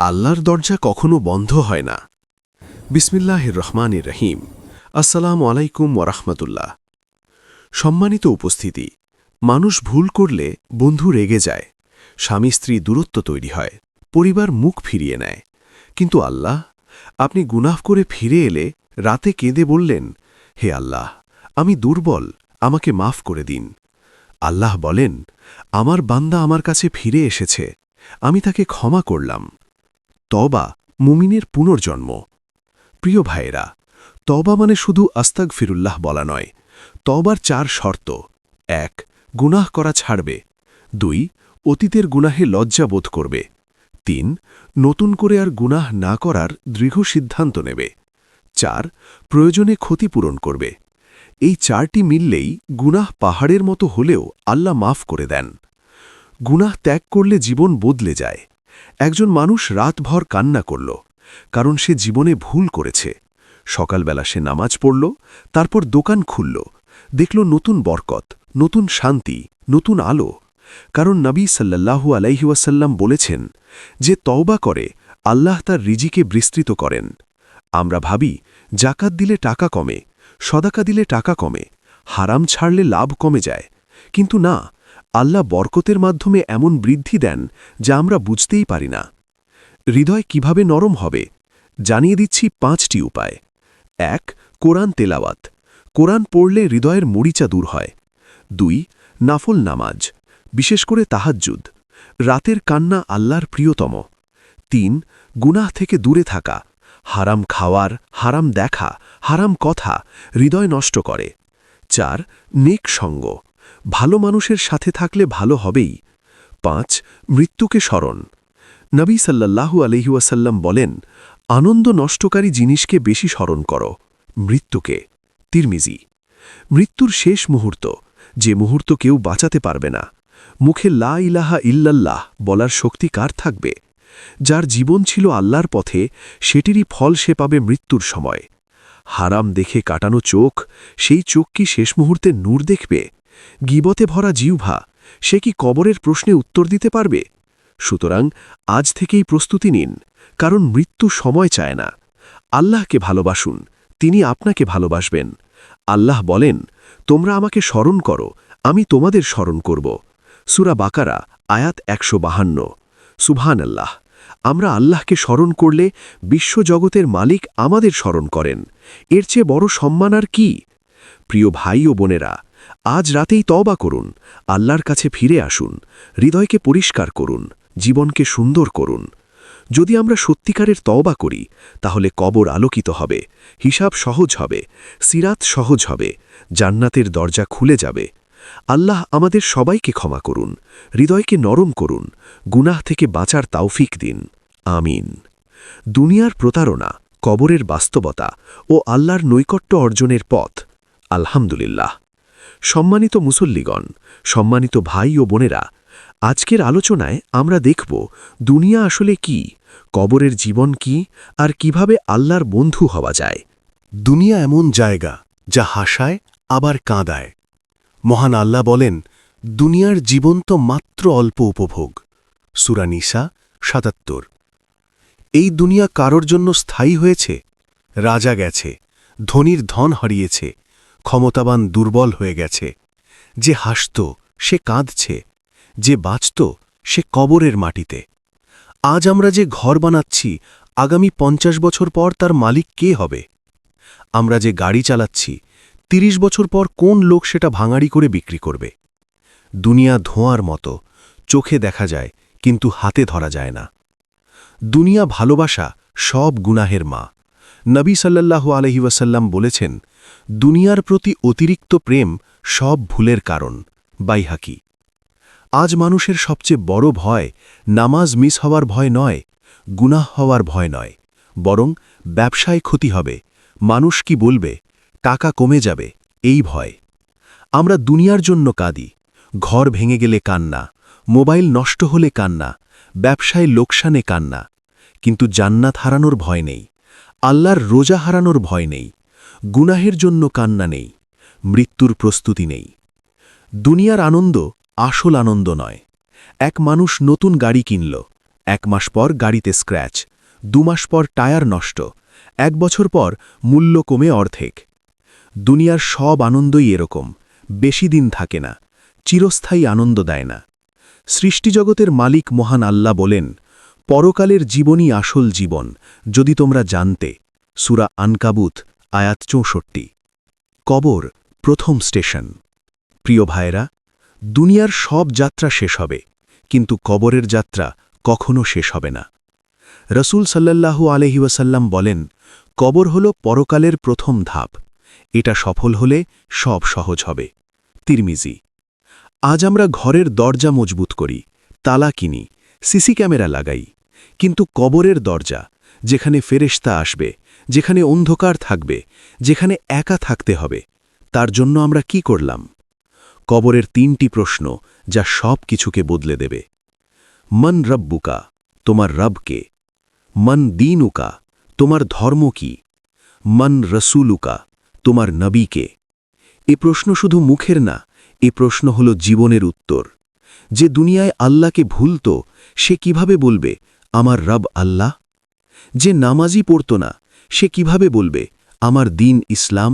আল্লাহর দরজা কখনো বন্ধ হয় না। বিসমিল্লাহির রহমানির রহিম। আসসালাম আলাইকুম ওরহমতুল্লাহ সম্মানিত উপস্থিতি, মানুষ ভুল করলে বন্ধু রেগে যায়, স্বামী স্ত্রী দূরত্ব তৈরি হয়, পরিবার মুখ ফিরিয়ে নেয়। কিন্তু আল্লাহ, আপনি গুনাহ করে ফিরে এলে রাতে কেঁদে বললেন, হে আল্লাহ, আমি দুর্বল, আমাকে মাফ করে দিন। আল্লাহ বলেন, আমার বান্দা আমার কাছে ফিরে এসেছে, আমি তাকে ক্ষমা করলাম। তবা মুমিনের পুনর্জন্ম। প্রিয় ভাইয়েরা তবা মানে শুধু আস্তাক ফিরুল্লাহ বলা নয় তবার চার শর্ত। এক, গুনাহ করা ছাড়বে। দুই, অতীতের গুনাহে লজ্জা বোধ করবে। তিন, নতুন করে আর গুনাহ না করার দৃঢ় সিদ্ধান্ত নেবে। চার, প্রয়োজনে ক্ষতিপূরণ করবে। এই চারটি মিললেই গুনাহ পাহাড়ের মতো হলেও আল্লাহ মাফ করে দেন। গুনাহ ত্যাগ করলে জীবন বদলে যায়। একজন মানুষ রাতভর কান্না করল, কারণ সে জীবনে ভুল করেছে। সকালবেলা সে নামাজ পড়ল, তারপর দোকান খুলল, দেখল নতুন বরকত, নতুন শান্তি, নতুন আলো। কারণ নবী সাল্লাল্লাহু আলাইহুয়াসাল্লাম বলেছেন যে তওবা করে, আল্লাহ তার রিজিকে বিস্তৃত করেন। আমরা ভাবি জাকাত দিলে টাকা কমে, সদাকা দিলে টাকা কমে, হারাম ছাড়লে লাভ কমে যায়। কিন্তু না আল্লাহ বরকতের মাধ্যমে এমন বৃদ্ধি দেন যা আমরা বুঝতেই পারি না। হৃদয় কীভাবে নরম হবে? জানিয়ে দিচ্ছি পাঁচটি উপায়। এক, কোরআন তেলাওয়াত। কোরআন পড়লে হৃদয়ের মরিচা দূর হয়। দুই, নাফল নামাজ। বিশেষ করে তাহাজ্জুদ। রাতের কান্না আল্লাহর প্রিয়তম। তিন, গুনাহ থেকে দূরে থাকা। হারাম খাওয়ার, হারাম দেখা, হারাম কথা হৃদয় নষ্ট করে। চার, নেক সঙ্গ। ভালো মানুষের সাথে থাকলে ভালো হবেই। পাঁচ, মৃত্যুকে স্মরণ। নবী সাল্লাল্লাহু আলহিউসাল্লাম বলেন, আনন্দ নষ্টকারী জিনিসকে বেশি স্মরণ করো, মৃত্যুকে। তিরমিজি, মৃত্যুর শেষ মুহূর্ত, যে মুহূর্ত কেউ বাঁচাতে পারবে না। মুখে লা ইলাহা ইল্লাল্লাহ বলার শক্তি কার থাকবে? যার জীবন ছিল আল্লাহর পথে, সেটিরই ফল সে পাবে মৃত্যুর সময়। হারাম দেখে কাটানো চোখ, সেই চোখ কি শেষ মুহূর্তে নূর দেখবে? গিবতে ভরা জিউভা সে কি কবরের প্রশ্নে উত্তর দিতে পারবে? সুতরাং আজ থেকেই প্রস্তুতি নিন, কারণ মৃত্যু সময় চায় না। আল্লাহকে ভালোবাসুন, তিনি আপনাকে ভালোবাসবেন। আল্লাহ বলেন, তোমরা আমাকে স্মরণ করো, আমি তোমাদের স্মরণ করব। সুরা বাকারা, আয়াত একশো বাহান্ন। সুবহান আল্লাহ আমরা আল্লাহকে স্মরণ করলে বিশ্বজগতের মালিক আমাদের স্মরণ করেন। এর চেয়ে বড় সম্মান আর কি? প্রিয় ভাই ও বোনেরা, আজ রাতেই তবা করুন, আল্লাহর কাছে ফিরে আসুন, হৃদয়কে পরিষ্কার করুন, জীবনকে সুন্দর করুন। যদি আমরা সত্যিকারের তওবা করি, তাহলে কবর আলোকিত হবে, হিসাব সহজ হবে, সিরাত সহজ হবে, জান্নাতের দরজা খুলে যাবে। আল্লাহ আমাদের সবাইকে ক্ষমা করুন, হৃদয়কে নরম করুন, গুনাহ থেকে বাঁচার তাওফিক দিন। আমিন। দুনিয়ার প্রতারণা, কবরের বাস্তবতা ও আল্লাহর নৈকট্য অর্জনের পথ। আলহামদুলিল্লাহ। সম্মানিত মুসল্লিগণ, সম্মানিত ভাই ও বোনেরা, আজকের আলোচনায় আমরা দেখব দুনিয়া আসলে কি, কবরের জীবন কি, আর কীভাবে আল্লাহর বন্ধু হওয়া যায়। দুনিয়া এমন জায়গা যা হাসায়, আবার কাঁদায়। মহান আল্লাহ বলেন, দুনিয়ার জীবন তো মাত্র অল্প উপভোগ। সুরানিসা সাতাত্তর। এই দুনিয়া কারোর জন্য স্থায়ী হয়েছে? রাজা গেছে, ধনির ধন হারিয়েছে, ক্ষমতাবান দুর্বল হয়ে গেছে। যে হাসত, সে কাঁদছে, যে বাঁচত, সে কবরের মাটিতে। আজ আমরা যে ঘর বানাচ্ছি, আগামী পঞ্চাশ বছর পর তার মালিক কে হবে? আমরা যে গাড়ি চালাচ্ছি তিরিশ বছর পর কোন লোক সেটা ভাঙাড়ি করে বিক্রি করবে? দুনিয়া ধোঁয়ার মতো, চোখে দেখা যায়, কিন্তু হাতে ধরা যায় না। দুনিয়া ভালোবাসা সব গুনাহের মা। নবী সাল্লাল্লাহু আলহি ওয়াসাল্লাম বলেছেন, দুনিয়ার প্রতি অতিরিক্ত প্রেম সব ভুলের কারণ, বাইহাকি। আজ মানুষের সবচেয়ে বড় ভয় নামাজ মিস হওয়ার ভয় নয়, গুনাহ হওয়ার ভয় নয়, বরং ব্যবসায় ক্ষতি হবে। মানুষ কি বলবে? টাকা কমে যাবে, এই ভয়। আমরা দুনিয়ার জন্য কাঁদি, ঘর ভেঙে গেলে কান্না, মোবাইল নষ্ট হলে কান্না, ব্যবসায় লোকসানে কান্না। কিন্তু জান্নাত হারানোর ভয় নেই, আল্লাহর রোজা হারানোর ভয় নেই, গুনাহের জন্য কান্না নেই, মৃত্যুর প্রস্তুতি নেই। দুনিয়ার আনন্দ আসল আনন্দ নয়। এক মানুষ নতুন গাড়ি কিনল, এক মাস পর গাড়িতে স্ক্র্যাচ, দু মাস পর টায়ার নষ্ট, এক বছর পর মূল্য কমে অর্ধেক। দুনিয়ার সব আনন্দই এরকম, বেশি দিন থাকে না, চিরস্থায়ী আনন্দ দেয় না। সৃষ্টিজগতের মালিক মহান আল্লাহ বলেন, পরকালের জীবনই আসল জীবন, যদি তোমরা জানতে। সুরা আনকাবুত, আয়াত চৌষট্টি। কবর, প্রথম স্টেশন। প্রিয় ভাইরা দুনিয়ার সব যাত্রা শেষ হবে, কিন্তু কবরের যাত্রা কখনো শেষ হবে না। রসুল সাল্লাল্লাহু আলহি ওয়াসাল্লাম বলেন, কবর হল পরকালের প্রথম ধাপ। এটা সফল হলে সব সহজ হবে। তিরমিজি। আজ আমরা ঘরের দরজা মজবুত করি, তালা কিনি, সিসি ক্যামেরা লাগাই, কিন্তু কবরের দরজা, যেখানে ফেরেশতা আসবে, যেখানে অন্ধকার থাকবে, যেখানে একা থাকতে হবে, তার জন্য আমরা কি করলাম? কবরের তিনটি প্রশ্ন যা সব কিছুকে বদলে দেবে। মন রব্বুকা, তোমার রবকে মন দিনুকা, তোমার ধর্ম কি? মন রসুলুকা তোমার নবীকে। এ প্রশ্ন শুধু মুখের না, এ প্রশ্ন হল জীবনের উত্তর। যে দুনিয়ায় আল্লাহকে ভুলত, সে কীভাবে বলবে, আমার রব আল্লাহ যে নামাজি পড়ত না, সে কীভাবে বলবে, আমার দিন ইসলাম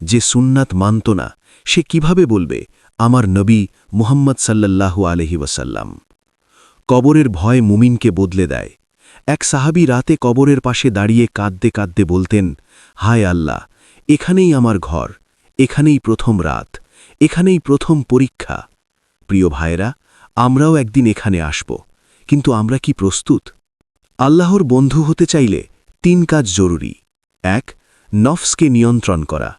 যে সুন্নাত মানত না, সে কীভাবে বলবে, আমার নবী মুহাম্মদ সাল্লাল্লাহু আলহি ওয়াসাল্লাম কবরের ভয় মুমিনকে বদলে দেয়। এক সাহাবি রাতে কবরের পাশে দাঁড়িয়ে কাঁদতে কাঁদতে বলতেন, হায় আল্লাহ এখানেই আমার ঘর, এখানেই প্রথম রাত, এখানেই প্রথম পরীক্ষা। প্রিয় ভাইরা আমরাও একদিন এখানে আসব, কিন্তু আমরা কি প্রস্তুত? আল্লাহর বন্ধু হতে চাইলে তিন কাজ জরুরি। এক, নফসকে নিয়ন্ত্রণ করা।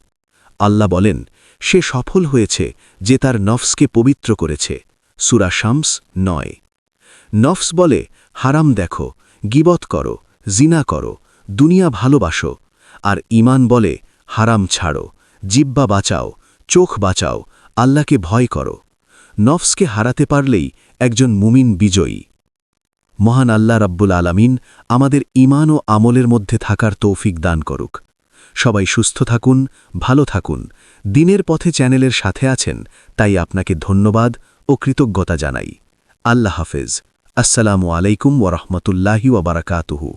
আল্লাহ বলেন, সে সফল হয়েছে যে তার নফসকে পবিত্র করেছে। সুরা শামস নয়। নফস বলে, হারাম দেখো, গিবত করো, জিনা করো, দুনিয়া ভালোবাসো, আর ইমান বলে হারাম ছাড়ো, জিব্বা বাঁচাও, চোখ বাঁচাও, আল্লাহকে ভয় করো। নফসকে হারাতে পারলেই একজন মুমিন বিজয়ী। মহান আল্লাহ রাব্বুল আলামিন আমাদের ইমান ও আমলের মধ্যে থাকার তৌফিক দান করুক। সবাই সুস্থ থাকুন, ভালো থাকুন। দিনের পথে চ্যানেলের সাথে আছেন, তাই আপনাকে ধন্যবাদ ও কৃতজ্ঞতা জানাই। আল্লাহ হাফেজ। আসসালামু আলাইকুম ওরহমতুল্লাহি ওবরাকাতুহু